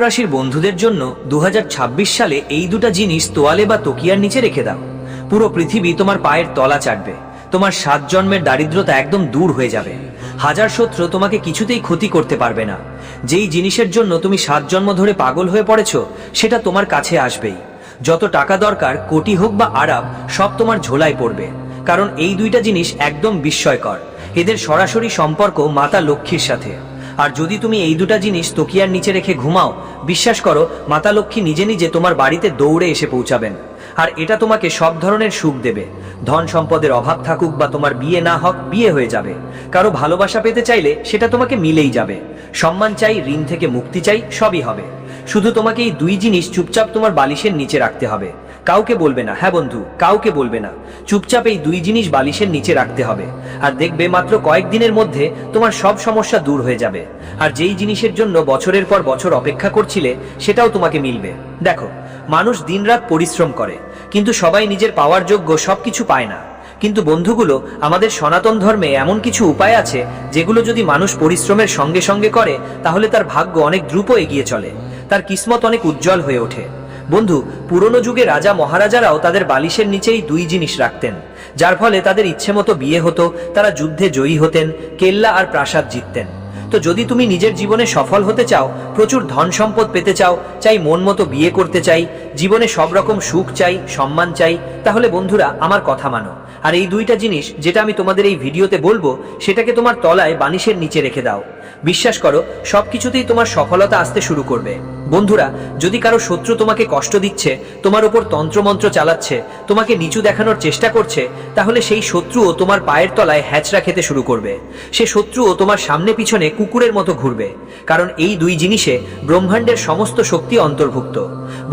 রাশির বন্ধুদের জন্য দু সালে এই দুটো জিনিস তোয়ালে বা তকিয়ার নিচে রেখে দাও। পুরো পৃথিবী তোমার পায়ের তলা চাটবে। তোমার সাত জন্মের দারিদ্রতা একদম দূর হয়ে যাবে। হাজার শত্রু তোমাকে কিছুতেই ক্ষতি করতে পারবে না। যেই জিনিসের জন্য তুমি সাত জন্ম ধরে পাগল হয়ে পড়েছ, সেটা তোমার কাছে আসবেই। যত টাকা দরকার, কোটি হোক বা আরাব সব তোমার ঝোলায় পড়বে। কারণ এই দুইটা জিনিস একদম বিস্ময়কর। এদের সরাসরি সম্পর্ক মাতা লক্ষ্মীর সাথে। আর যদি তুমি এই দুটা জিনিস তকিয়ার নিচে রেখে ঘুমাও, বিশ্বাস করো, মাতা লক্ষ্মী নিজে নিজে তোমার বাড়িতে দৌড়ে এসে পৌঁছাবেন। আর এটা তোমাকে সব ধরনের সুখ দেবে। ধন সম্পদের অভাব থাকুক বা তোমার বিয়ে না হোক, বিয়ে হয়ে যাবে। কারও ভালোবাসা পেতে চাইলে সেটা তোমাকে মিলেই যাবে। সম্মান চাই, ঋণ থেকে মুক্তি চাই, সবই হবে। শুধু তোমাকে এই দুই জিনিস চুপচাপ তোমার বালিশের নিচে রাখতে হবে। কাউকে বলবে না। হ্যাঁ বন্ধু, কাউকে বলবে না। চুপচাপ এই দুই জিনিস বালিশের নিচে রাখতে হবে। আর দেখবে মাত্র কয়েকদিনের মধ্যে তোমার সব সমস্যা দূর হয়ে যাবে। আর যেই জিনিসের জন্য বছরের পর বছর অপেক্ষা করছিলে, সেটাও তোমাকে মিলবে। দেখো, মানুষ দিনরাত পরিশ্রম করে, কিন্তু সবাই নিজের পাওয়ার যোগ্য সবকিছু পায় না। কিন্তু বন্ধুগুলো, আমাদের সনাতন ধর্মে এমন কিছু উপায় আছে, যেগুলো যদি মানুষ পরিশ্রমের সঙ্গে সঙ্গে করে, তাহলে তার ভাগ্য অনেক দ্রুত এগিয়ে চলে। তার কিসমত অনেক উজ্জ্বল হয়ে ওঠে। বন্ধু, পুরনো যুগে রাজা মহারাজারাও তাদের বালিশের নিচেই দুই জিনিস রাখতেন, যার ফলে তাদের ইচ্ছে মতো বিয়ে হতো, তারা যুদ্ধে জয়ী হতেন, কেল্লা আর প্রাসাদ জিততেন। তো যদি তুমি নিজের জীবনে সফল হতে চাও, প্রচুর ধন সম্পদ পেতে চাও, চাই মন মতো বিয়ে করতে চাই, জীবনে সব রকম সুখ চাই, সম্মান চাই, তাহলে বন্ধুরা আমার কথা মানো। আর এই দুইটা জিনিস যেটা আমি তোমাদের এই ভিডিওতে বলব, সেটাকে তোমার তলায় বানিশের নিচে রেখে দাও। বিশ্বাস করো, সবকিছুতেই তোমার সফলতা আসতে শুরু করবে। বন্ধুরা, যদি কারও শত্রু তোমাকে কষ্ট দিচ্ছে, তোমার উপর তন্ত্রমন্ত্র চালাচ্ছে, তোমাকে নিচু দেখানোর চেষ্টা করছে, তাহলে সেই শত্রুও তোমার পায়ের তলায় হ্যাচড়া খেতে শুরু করবে। সে শত্রুও তোমার সামনে পিছনে কুকুরের মতো ঘুরবে, কারণ এই দুই জিনিসে ব্রহ্মাণ্ডের সমস্ত শক্তি অন্তর্ভুক্ত।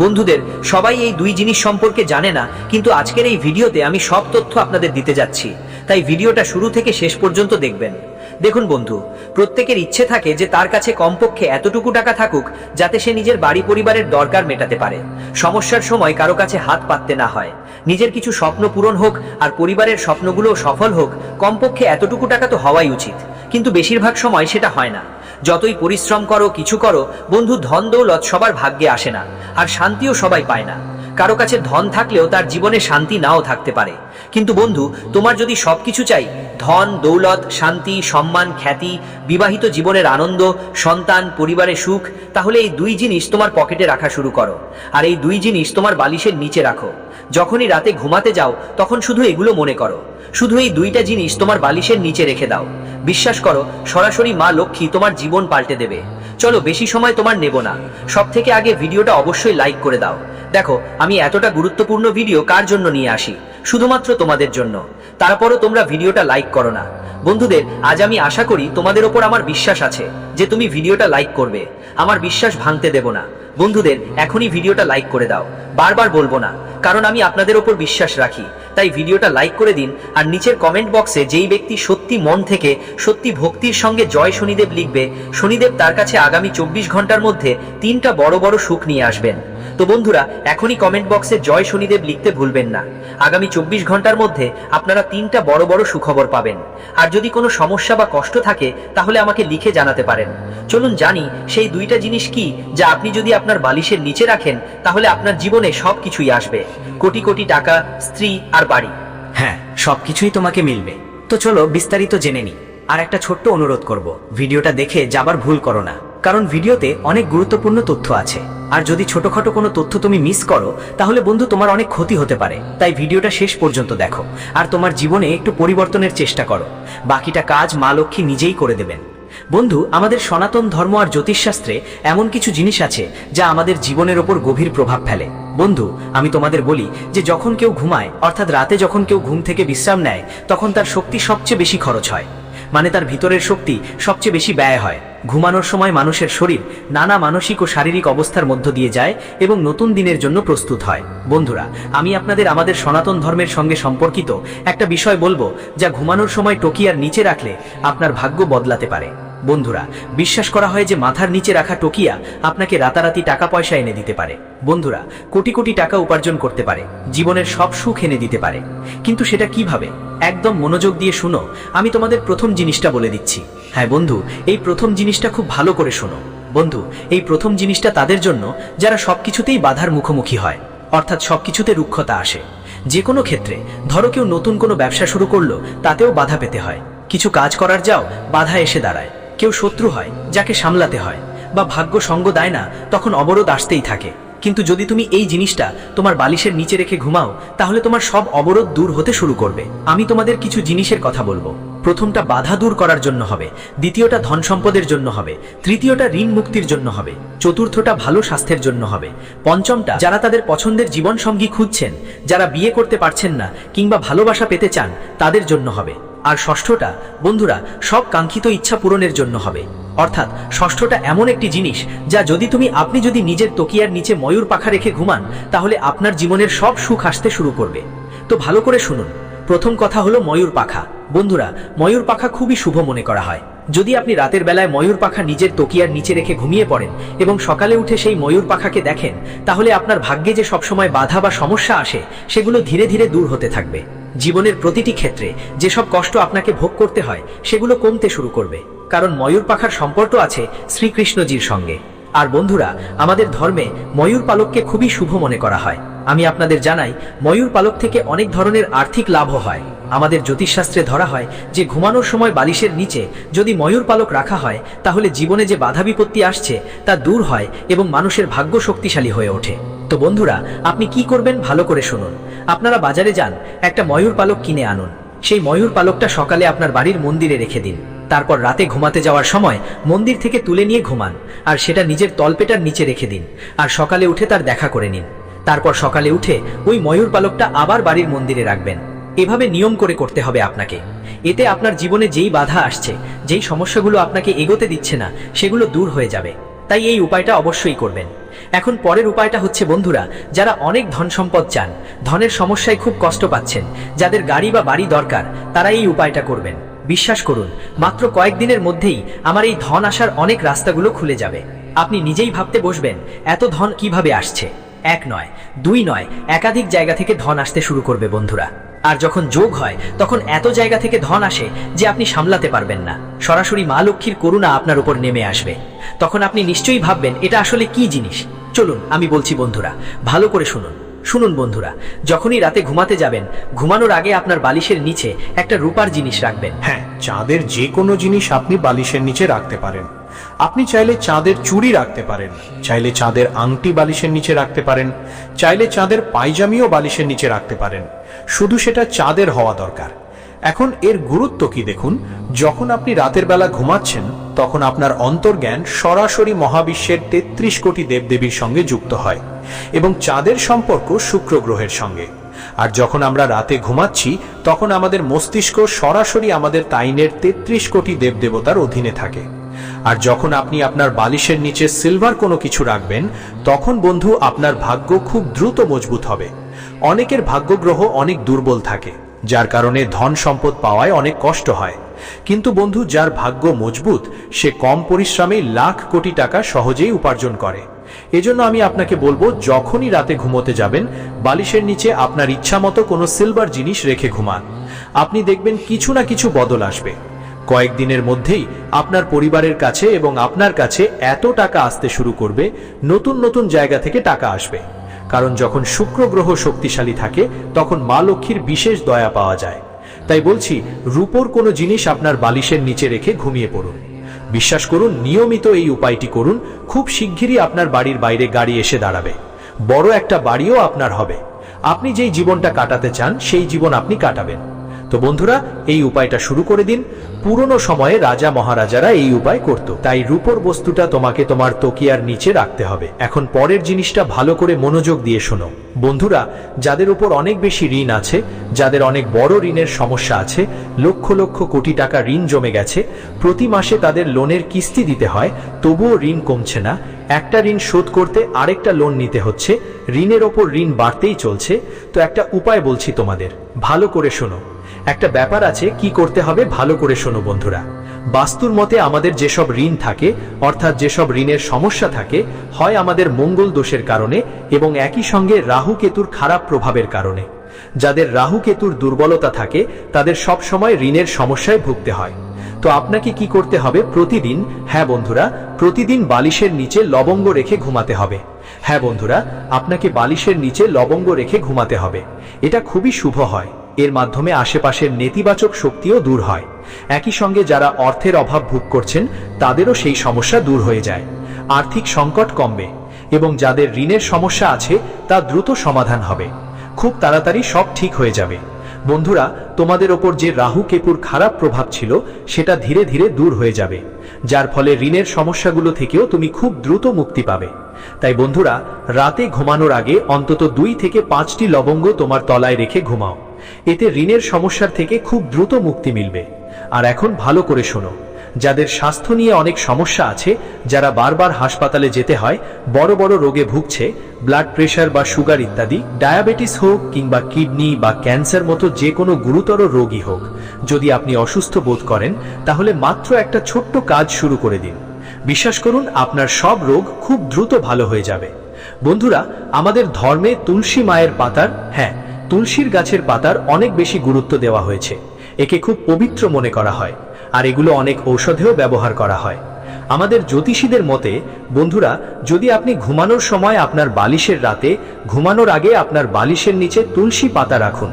বন্ধুদের, সবাই এই দুই জিনিস সম্পর্কে জানে না, কিন্তু আজকের এই ভিডিওতে আমি সব তথ্য আপনাদের দিতে যাচ্ছি। তাই ভিডিওটা শুরু থেকে শেষ পর্যন্ত দেখবেন। দেখুন বন্ধু, প্রত্যেকের ইচ্ছে থাকে যে তার কাছে কমপক্ষে এতটুকু টাকা থাকুক যাতে সে নিজের বাড়ি পরিবারের দরকার মেটাতে পারে। সমস্যার সময় কারও কাছে হাত পাততে না হয়। নিজের কিছু স্বপ্ন পূরণ হোক আর পরিবারের স্বপ্নগুলো সফল হোক, কমপক্ষে এতটুকু টাকা তো হওয়াই উচিত। কিন্তু বেশিরভাগ সময় সেটা হয় না। যতই পরিশ্রম করো, কিছু করো, বন্ধু ধন দৌলত সবার ভাগ্যে আসে না, আর শান্তিও সবাই পায় না। কারও কাছে ধন থাকলেও তার জীবনে শান্তি নাও থাকতে পারে। কিন্তু বন্ধু, তোমার যদি সবকিছু চাই, ধন, দৌলত, শান্তি, সম্মান, খ্যাতি, বিবাহিত জীবনের আনন্দ, সন্তান পরিবারের সুখ, তাহলে এই দুই জিনিস তোমার পকেটে রাখা শুরু করো। আর এই দুই জিনিস তোমার বালিশের নিচে রাখো। যখনই রাতে ঘুমাতে যাও, তখন শুধু এগুলো মনে করো। শুধু এই দুইটা জিনিস তোমার বালিশের নিচে রেখে দাও। বিশ্বাস করো, সরাসরি মা লক্ষ্মী তোমার জীবন পাল্টে দেবে। চলো, বেশি সময় তোমার নেব না। সব থেকে আগে ভিডিওটা অবশ্যই লাইক করে দাও। দেখো, আমি এতটা গুরুত্বপূর্ণ ভিডিও কার জন্য নিয়ে আসি? শুধুমাত্র তোমাদের জন্য। তারপরও তোমরা ভিডিওটা লাইক করো না। বন্ধুদের, আজ আমি আশা করি তোমাদের ওপর আমার বিশ্বাস আছে যে তুমি ভিডিওটা লাইক করবে। আমার বিশ্বাস ভাঙতে দেব না। বন্ধুদের, এখনই ভিডিওটা লাইক করে দাও। বারবার বলব না, কারণ আমি আপনাদের ওপর বিশ্বাস রাখি। তাই ভিডিওটা লাইক করে দিন, আর নিচের কমেন্ট বক্সে যেই ব্যক্তি সত্যি মন থেকে, সত্যি ভক্তির সঙ্গে জয় শনিদেব লিখবে, শনিদেব তার কাছে আগামী চব্বিশ ঘণ্টার মধ্যে তিনটা বড় বড় সুখ নিয়ে আসবেন। তো বন্ধুরা, এখনই কমেন্ট বক্সে জয় শনিদেব লিখতে ভুলবেন না। আগামী চব্বিশ ঘণ্টার মধ্যে আপনারা তিনটা বড় বড় সুখবর পাবেন। আর যদি কোনো সমস্যা বা কষ্ট থাকে, তাহলে আমাকে লিখে জানাতে পারেন। চলুন জানি, সেই দুইটা জিনিস কি যা আপনি যদি আপনার বালিশের নিচে রাখেন, তাহলে আপনার জীবনে সব কিছুই আসবে। কোটি কোটি টাকা, স্ত্রী আর বাড়ি। হ্যাঁ সবকিছুই তোমাকে মিলবে। তো চলো বিস্তারিত জেনে নি আর একটা ছোট্ট অনুরোধ করব, ভিডিওটা দেখে যাবার ভুল করো না। কারণ ভিডিওতে অনেক গুরুত্বপূর্ণ তথ্য আছে। আর যদি ছোটখাটো কোনো তথ্য তুমি মিস করো, তাহলে বন্ধু তোমার অনেক ক্ষতি হতে পারে। তাই ভিডিওটা শেষ পর্যন্ত দেখো। আর তোমার জীবনে একটু পরিবর্তনের চেষ্টা করো। বাকিটা কাজ মা লক্ষ্মী নিজেই করে দেবেন। বন্ধু, আমাদের সনাতন ধর্ম আর জ্যোতিষশাস্ত্রে এমন কিছু জিনিস আছে যা আমাদের জীবনের ওপর গভীর প্রভাব ফেলে। বন্ধু, আমি তোমাদের বলি যে যখন কেউ ঘুমায়, অর্থাৎ রাতে যখন কেউ ঘুম থেকে বিশ্রাম নেয়, তখন তার শক্তি সবচেয়ে বেশি খরচ হয়। মানে তার ভিতরের শক্তি সবচেয়ে বেশি ব্যয় হয়। ঘুমানোর সময় মানুষের শরীর নানা মানসিক ও শারীরিক অবস্থার মধ্য দিয়ে যায় এবং নতুন দিনের জন্য প্রস্তুত হয়। বন্ধুরা, আমি আপনাদের আমাদের সনাতন ধর্মের সঙ্গে সম্পর্কিত একটা বিষয় বলব যা ঘুমানোর সময় টোকিয়ার নিচে রাখলে আপনার ভাগ্য বদলাতে পারে। বন্ধুরা, বিশ্বাস করা হয় যে মাথার নিচে রাখা টোকিয়া আপনাকে রাতারাতি টাকা পয়সা এনে দিতে পারে। বন্ধুরা, কোটি কোটি টাকা উপার্জন করতে পারে, জীবনের সব সুখ এনে দিতে পারে। কিন্তু সেটা কীভাবে? একদম মনোযোগ দিয়ে শুনো, আমি তোমাদের প্রথম জিনিসটা বলে দিচ্ছি। হ্যাঁ বন্ধু, এই প্রথম জিনিসটা খুব ভালো করে শোনো। বন্ধু, এই প্রথম জিনিসটা তাদের জন্য যারা সবকিছুতেই বাধার মুখোমুখি হয়, অর্থাৎ সবকিছুতে রুক্ষতা আসে। যে কোনো ক্ষেত্রে, ধরো কেউ নতুন কোনো ব্যবসা শুরু করল, তাতেও বাধা পেতে হয়। কিছু কাজ করার যাও, বাধা এসে দাঁড়ায়। কেউ শত্রু হয়, যাকে সামলাতে হয়, বা ভাগ্য সঙ্গ দেয় না, তখন অবরোধ আসতেই থাকে। কিন্তু যদি তুমি এই জিনিসটা তোমার বালিশের নিচে রেখে ঘুমাও, তাহলে তোমার সব অবরোধ দূর হতে শুরু করবে। আমি তোমাদের কিছু জিনিসের কথা বলব। প্রথমটা বাধা দূর করার জন্য হবে, দ্বিতীয়টা ধন সম্পদের জন্য হবে, তৃতীয়টা ঋণ মুক্তির জন্য হবে, চতুর্থটা ভালো স্বাস্থ্যের জন্য হবে, পঞ্চমটা যারা তাদের পছন্দের জীবন সঙ্গী খুঁজছেন, যারা বিয়ে করতে পারছেন না কিংবা ভালোবাসা পেতে চান, তাদের জন্য হবে। আর ষষ্ঠটা, বন্ধুরা, সব কাঙ্ক্ষিত ইচ্ছা পূরণের জন্য হবে। অর্থাৎ, ষষ্ঠটা এমন একটি জিনিস যা যদি তুমি আপনি যদি নিজের তকিয়ার নিচে ময়ূর পাখা রেখে ঘুমান, তাহলে আপনার জীবনের সব সুখ আসতে শুরু করবে। তো ভালো করে শুনুন। প্রথম কথা হলো ময়ূর পাখা। বন্ধুরা, ময়ূর পাখা খুবই শুভ মনে করা হয়। যদি আপনি রাতের বেলায় ময়ূর পাখা নিজের তকিয়ার নিচে রেখে ঘুমিয়ে পড়েন এবং সকালে উঠে সেই ময়ূর পাখাকে দেখেন, তাহলে আপনার ভাগ্যে যে সবসময় বাধা বা সমস্যা আসে, সেগুলো ধীরে ধীরে দূর হতে থাকবে। জীবনের প্রতিটি ক্ষেত্রে যেসব কষ্ট আপনাকে ভোগ করতে হয়, সেগুলো কমতে শুরু করবে। কারণ ময়ূর পাখার সম্পর্ক আছে শ্রীকৃষ্ণজির সঙ্গে। আর বন্ধুরা, আমাদের ধর্মে ময়ূর পালককে খুবই শুভ মনে করা হয়। আমি আপনাদের জানাই, ময়ূর পালক থেকে অনেক ধরনের আর্থিক লাভও হয়। আমাদের জ্যোতিষশাস্ত্রে ধরা হয় যে, ঘুমানোর সময় বালিশের নিচে যদি ময়ূর পালক রাখা হয়, তাহলে জীবনে যে বাধা বিপত্তি আসছে, তা দূর হয় এবং মানুষের ভাগ্য শক্তিশালী হয়ে ওঠে। তো বন্ধুরা, আপনি কি করবেন ভালো করে শুনুন। আপনারা বাজারে যান, একটা ময়ূর পালক কিনে আনুন। সেই ময়ূর পালকটা সকালে আপনার বাড়ির মন্দিরে রেখে দিন। তারপর রাতে ঘুমাতে যাওয়ার সময় মন্দির থেকে তুলে নিয়ে ঘুমান, আর সেটা নিজের তলপেটার নিচে রেখে দিন, আর সকালে উঠে তার দেখা করে নিন। তারপর সকালে উঠে ওই ময়ূর পালকটা আবার বাড়ির মন্দিরে রাখবেন। এভাবে নিয়ম করে করতে হবে আপনাকে। এতে আপনার জীবনে যেই বাধা আসছে, যেই সমস্যাগুলো আপনাকে এগোতে দিচ্ছে না, সেগুলো দূর হয়ে যাবে। তাই এই উপায়টা অবশ্যই করবেন। এখন পরের উপায়টা হচ্ছে, বন্ধুরা, যারা অনেক ধন সম্পদ চান, ধনের সমস্যায় খুব কষ্ট পাচ্ছেন, যাদের গাড়ি বা বাড়ি দরকার, তারা এই উপায়টা করবেন। বিশ্বাস করুন, মাত্র কয়েকদিনের মধ্যেই আমার এই ধন আসার অনেক রাস্তাগুলো খুলে যাবে। আপনি নিজেই ভাবতে বসবেন, এত ধন কীভাবে আসছে? এক নয়, দুই নয়, একাধিক জায়গা থেকে ধন আসতে শুরু করবে বন্ধুরা। আর যখন যোগ হয়, তখন এত জায়গা থেকে ধন আসে যে আপনি সামলাতে পারবেন না। সরাসরি মা লক্ষ্মীর করুণা আপনার উপর নেমে আসবে। তখন আপনি নিশ্চয়ই ভাববেন, এটা আসলে কি জিনিস? চলুন, আমি বলছি বন্ধুরা, ভালো করে শুনুন। শুনুন বন্ধুরা, যখনই রাতে ঘুমাতে যাবেন, ঘুমানোর আগে আপনার বালিশের নিচে একটা রূপার জিনিস রাখবেন। হ্যাঁ চাঁদের যে কোনো জিনিস আপনি বালিশের নিচে রাখতে পারেন। আপনি চাইলে চাঁদের চুড়ি রাখতে পারেন, চাইলে চাঁদের আংটি বালিশের নিচে রাখতে পারেন, চাইলে চাঁদের পায়জামিও বালিশের নিচে রাখতে পারেন। শুধু সেটা চাঁদের হওয়া দরকার। এখন এর গুরুত্ব কি দেখুন? যখন আপনি রাতের বেলা ঘুমাচ্ছেন, তখন আপনার অন্তর্জ্ঞান সরাসরি মহাবিশ্বের তেত্রিশ কোটি দেবদেবীর সঙ্গে যুক্ত হয় এবং চাঁদের সম্পর্ক শুক্র গ্রহের সঙ্গে। আর যখন আমরা রাতে ঘুমাচ্ছি, তখন আমাদের মস্তিষ্ক সরাসরি আমাদের তাইনের তেত্রিশ কোটি দেবদেবতার অধীনে থাকে। আর যখন আপনি আপনার বালিশের নিচে সিলভার কোনো কিছু রাখবেন, তখন বন্ধু আপনার ভাগ্য খুব দ্রুত মজবুত হবে। অনেকের ভাগ্যগ্রহ অনেক দুর্বল থাকে, যার কারণে ধন সম্পদ পাওয়ায় অনেক কষ্ট হয়। কিন্তু বন্ধু, যার ভাগ্য মজবুত, সে কম পরিশ্রমে লাখ কোটি টাকা সহজেই উপার্জন করে। এজন্য আমি আপনাকে বলব, যখনই রাতে ঘুমোতে যাবেন, বালিশের নিচে আপনার ইচ্ছা মতো কোনো সিলভার জিনিস রেখে ঘুমান। আপনি দেখবেন কিছু না কিছু বদল আসবে। কয়েকদিনের মধ্যেই আপনার পরিবারের কাছে এবং আপনার কাছে এত টাকা আসতে শুরু করবে, নতুন নতুন জায়গা থেকে টাকা আসবে। কারণ যখন শুক্র গ্রহ শক্তিশালী থাকে, তখন মা লক্ষ্মীর বিশেষ দয়া পাওয়া যায়। তাই বলছি, রূপোর কোনো জিনিস আপনার বালিশের নিচে রেখে ঘুমিয়ে পড়ুন। বিশ্বাস করুন, নিয়মিত এই উপায়টি করুন, খুব শিগগিরই আপনার বাড়ির বাইরে গাড়ি এসে দাঁড়াবে। বড় একটা বাড়িও আপনার হবে। আপনি যেই জীবনটা কাটাতে চান, সেই জীবন আপনি কাটাবেন। তো বন্ধুরা, এই উপায়টা শুরু করে দিন। পুরনো সময়ে রাজা মহারাজারা এই উপায় করত। তাই রূপর বস্তুটা তোমাকে তোমার তকিয়ার নিচে রাখতে হবে। এখন পরের জিনিসটা ভালো করে মনোযোগ দিয়ে শোনো। বন্ধুরা, যাদের উপর অনেক বেশি ঋণ আছে, যাদের অনেক বড় ঋণের সমস্যা আছে, লক্ষ লক্ষ কোটি টাকা ঋণ জমে গেছে, প্রতি মাসে তাদের লোনের কিস্তি দিতে হয়, তবুও ঋণ কমছে না। একটা ঋণ শোধ করতে আরেকটা লোন নিতে হচ্ছে। ঋণের ওপর ঋণ বাড়তেই চলছে। তো একটা উপায় বলছি তোমাদের। ভালো করে শোনো। একটা ব্যাপার আছে, কি করতে হবে ভালো করে শোনো বন্ধুরা। বাস্তুর মতে আমাদের যেসব ঋণ থাকে, অর্থাৎ যেসব ঋণের সমস্যা থাকে, হয় আমাদের মঙ্গল দোষের কারণে এবং একই সঙ্গে রাহু কেতুর খারাপ প্রভাবের কারণে। যাদের রাহু কেতুর দুর্বলতা থাকে, তাদের সব সময় ঋণের সমস্যায় ভুগতে হয়। তো আপনাকে কি করতে হবে প্রতিদিন হ্যাঁ বন্ধুরা, প্রতিদিন বালিশের নিচে লবঙ্গ রেখে ঘুমাতে হবে। হ্যাঁ বন্ধুরা, আপনাকে বালিশের নিচে লবঙ্গ রেখে ঘুমাতে হবে। এটা খুবই শুভ হয়। এর মাধ্যমে আশেপাশের নেতিবাচক শক্তিও দূর হয়। একই সঙ্গে যারা অর্থের অভাব ভোগ করছেন, তাদেরও সেই সমস্যা দূর হয়ে যায়। আর্থিক সংকট কমবে এবং যাদের ঋণের সমস্যা আছে, তা দ্রুত সমাধান হবে। খুব তাড়াতাড়ি সব ঠিক হয়ে যাবে। বন্ধুরা, তোমাদের ওপর যে রাহু কেপুর খারাপ প্রভাব ছিল, সেটা ধীরে ধীরে দূর হয়ে যাবে। যার ফলে ঋণের সমস্যাগুলো থেকেও তুমি খুব দ্রুত মুক্তি পাবে। তাই বন্ধুরা, রাতে ঘুমানোর আগে অন্তত দুই থেকে পাঁচটি লবঙ্গ তোমার তলায় রেখে ঘুমাও। এতে ঋণের সমস্যার থেকে খুব দ্রুত মুক্তি মিলবে। আর এখন ভালো করে শোনো, যাদের স্বাস্থ্য নিয়ে অনেক সমস্যা আছে, যারা বারবার হাসপাতালে যেতে হয়, বড় বড় রোগে ভুগছে ব্লাড প্রেশার বা সুগার ইত্যাদি ডায়াবেটিস হোক কিংবা কিডনি বা ক্যান্সার মতো যে কোনো গুরুতর রোগী হোক। যদি আপনি অসুস্থ বোধ করেন, তাহলে মাত্র একটা ছোট্ট কাজ শুরু করে দিন। বিশ্বাস করুন, আপনার সব রোগ খুব দ্রুত ভালো হয়ে যাবে। বন্ধুরা, আমাদের ধর্মে তুলসী মায়ের পাতার হ্যাঁ তুলসীর গাছের পাতার অনেক বেশি গুরুত্ব দেওয়া হয়েছে। একে খুব পবিত্র মনে করা হয়, আর এগুলো অনেক ঔষধেও ব্যবহার করা হয়। আমাদের জ্যোতিষীদের মতে, বন্ধুরা, যদি আপনি ঘুমানোর সময় আপনার বালিশের রাতে, ঘুমানোর আগে আপনার বালিশের নিচে তুলসী পাতা রাখুন।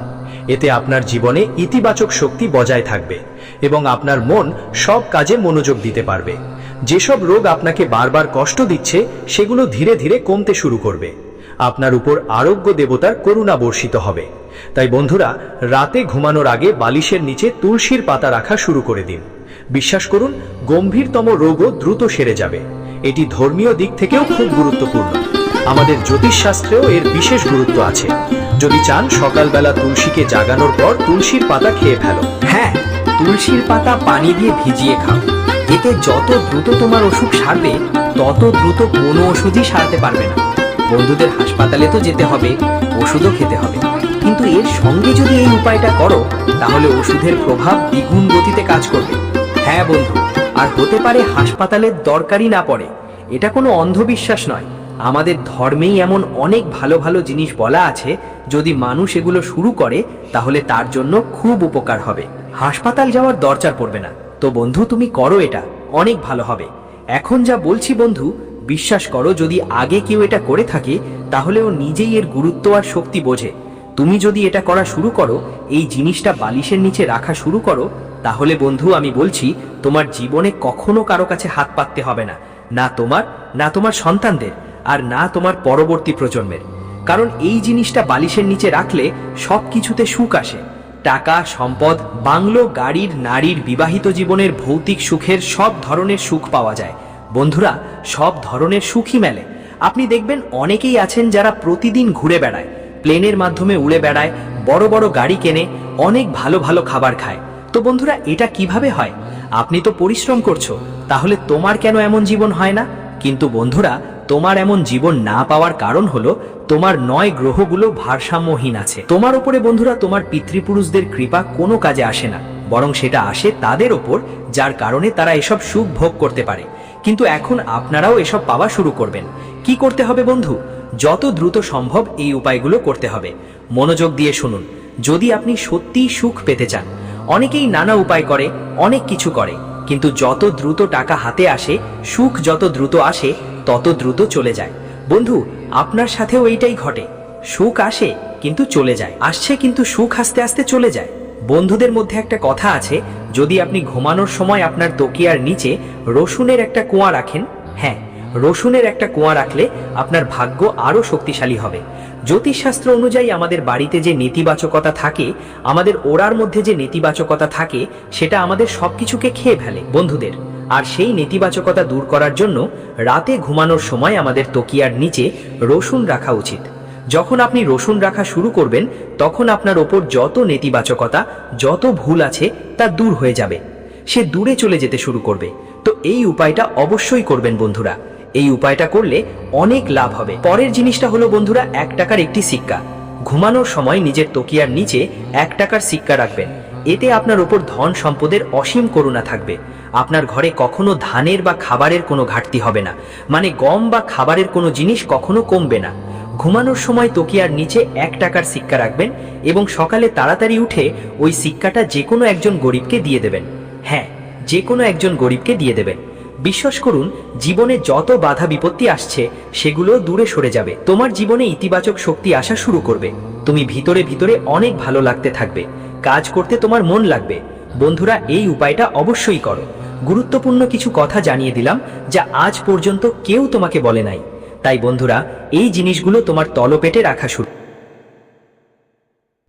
এতে আপনার জীবনে ইতিবাচক শক্তি বজায় থাকবে এবং আপনার মন সব কাজে মনোযোগ দিতে পারবে। যেসব রোগ আপনাকে বারবার কষ্ট দিচ্ছে, সেগুলো ধীরে ধীরে কমতে শুরু করবে। আপনার উপর আরোগ্য দেবতার করুণা বর্ষিত হবে। তাই বন্ধুরা, রাতে ঘুমানোর আগে বালিশের নিচে তুলসীর পাতা রাখা শুরু করে দিন। বিশ্বাস করুন, গম্ভীরতম রোগও দ্রুত সেরে যাবে। এটি ধর্মীয় দিক থেকেও খুব গুরুত্বপূর্ণ। আমাদের জ্যোতিষশাস্ত্রেও এর বিশেষ গুরুত্ব আছে। যদি চান সকালবেলা তুলসীকে জাগানোর পর তুলসীর পাতা খেয়ে ফেলো। হ্যাঁ তুলসীর পাতা পানি দিয়ে ভিজিয়ে খাও। এতে যত দ্রুত তোমার অসুখ সারবে, তত দ্রুত কোনো ওষুধই সারাতে পারবে না। বন্ধুদের হাসপাতালে তো যেতে হবে, ওষুধও খেতে হবে। কিন্তু এর সঙ্গে যদি এই উপায়টা করো, তাহলে ওষুধের প্রভাব দ্বিগুণ গতিতে কাজ করবে। হ্যাঁ বন্ধু, আর হতে পারে হাসপাতালের দরকারই না পড়ে। এটা কোনো অন্ধবিশ্বাস নয়। আমাদের ধর্মেই এমন অনেক ভালো ভালো জিনিস বলা আছে, যদি মানুষ এগুলো শুরু করে, তাহলে তার জন্য খুব উপকার হবে। হাসপাতাল যাওয়ার দরকার পড়বে না। তো বন্ধু, তুমি করো এটা, অনেক ভালো হবে। এখন যা বলছি বন্ধু বিশ্বাস করো, যদি আগে কেউ এটা করে থাকে, তাহলে ও নিজেই এর গুরুত্ব আর শক্তি বোঝে। তুমি যদি এটা করা শুরু করো, এই জিনিসটা বালিশের নিচে রাখা শুরু করো, তাহলে বন্ধু আমি বলছি, তোমার জীবনে কখনো কারও কাছে হাত পাততে হবে না না তোমার না তোমার সন্তানদের, আর না তোমার পরবর্তী প্রজন্মের। কারণ এই জিনিসটা বালিশের নিচে রাখলে সব কিছুতে সুখ আসে। টাকা, সম্পদ, বাংলো, গাড়ির, নারীর বিবাহিত জীবনের ভৌতিক সুখের সব ধরনের সুখ পাওয়া যায়। বন্ধুরা, সব ধরনের সুখই মেলে। আপনি দেখবেন অনেকেই আছেন যারা প্রতিদিন ঘুরে বেড়ায়। প্লেনের মাধ্যমে উড়ে বেড়ায়, বড় বড় গাড়ি কেনে, অনেক ভালো ভালো খাবার খায়। তো বন্ধুরা, এটা কীভাবে হয়? আপনি তো পরিশ্রম করছ, তাহলে তোমার কেন এমন জীবন হয় না? কিন্তু বন্ধুরা, তোমার এমন জীবন না পাওয়ার কারণ হলো, তোমার নয় গ্রহগুলো ভারসাম্যহীন আছে। তোমার উপরে বন্ধুরা, তোমার পিতৃপুরুষদের কৃপা কোনো কাজে আসে না। বরং সেটা আসে তাদের ওপর, যার কারণে তারা এসব সুখ ভোগ করতে পারে। কিন্তু এখন আপনারাও এসব পাওয়া শুরু করবেন। কি করতে হবে বন্ধু? যত দ্রুত সম্ভব এই উপায়গুলো করতে হবে। মনোযোগ দিয়ে শুনুন। যদি আপনি সত্যিই সুখ পেতে চান, অনেকেই নানা উপায় করে, অনেক কিছু করে, কিন্তু যত দ্রুত টাকা হাতে আসে, সুখ যত দ্রুত আসে, তত দ্রুত চলে যায়। বন্ধু, আপনার সাথেও এইটাই ঘটে। সুখ আসে, কিন্তু চলে যায়। আসছে, কিন্তু সুখ আস্তে আস্তে চলে যায়। বন্ধুদের মধ্যে একটা কথা আছে, যদি আপনি ঘুমানোর সময় আপনার তকিয়ার নিচে রসুনের একটা কুয়া রাখেন হ্যাঁ রসুনের একটা কুয়া রাখলে আপনার ভাগ্য আরও শক্তিশালী হবে। জ্যোতিষশাস্ত্র অনুযায়ী আমাদের বাড়িতে যে নেতিবাচকতা থাকে, আমাদের ওড়ার মধ্যে যে নেতিবাচকতা থাকে, সেটা আমাদের সবকিছুকে খেয়ে ফেলে, বন্ধুদের। আর সেই নেতিবাচকতা দূর করার জন্য রাতে ঘুমানোর সময় আমাদের তকিয়ার নিচে রসুন রাখা উচিত। যখন আপনি রসুন রাখা শুরু করবেন, তখন আপনার ওপর যত নেতিবাচকতা, যত ভুল আছে, তা দূর হয়ে যাবে। সে দূরে চলে যেতে শুরু করবে। তো এই উপায়টা অবশ্যই করবেন বন্ধুরা। এই উপায়টা করলে অনেক লাভ হবে। পরের জিনিসটা হলো বন্ধুরা, এক টাকার একটি সিক্কা। ঘুমানোর সময় নিজের তকিয়ার নিচে এক টাকার সিক্কা রাখবেন। এতে আপনার উপর ধন সম্পদের অসীম করুণা থাকবে। আপনার ঘরে কখনো ধানের বা খাবারের কোনো ঘাটতি হবে না। মানে গম বা খাবারের কোনো জিনিস কখনো কমবে না। ঘুমানোর সময় তকিয়ার নিচে এক টাকার সিক্কা রাখবেন এবং সকালে তাড়াতাড়ি উঠে ওই সিক্কাটা যে কোনো একজন গরিবকে দিয়ে দেবেন। হ্যাঁ যে কোনো একজন গরিবকে দিয়ে দেবেন। বিশ্বাস করুন, জীবনে যত বাধা বিপত্তি আসছে, সেগুলো দূরে সরে যাবে। তোমার জীবনে ইতিবাচক শক্তি আসা শুরু করবে। তুমি ভিতরে ভিতরে অনেক ভালো লাগতে থাকবে। কাজ করতে তোমার মন লাগবে। বন্ধুরা, এই উপায়টা অবশ্যই করো। গুরুত্বপূর্ণ কিছু কথা জানিয়ে দিলাম, যা আজ পর্যন্ত কেউ তোমাকে বলে নাই। তাই বন্ধুরা এই জিনিসগুলো তোমার তলপেটে রাখা শুরু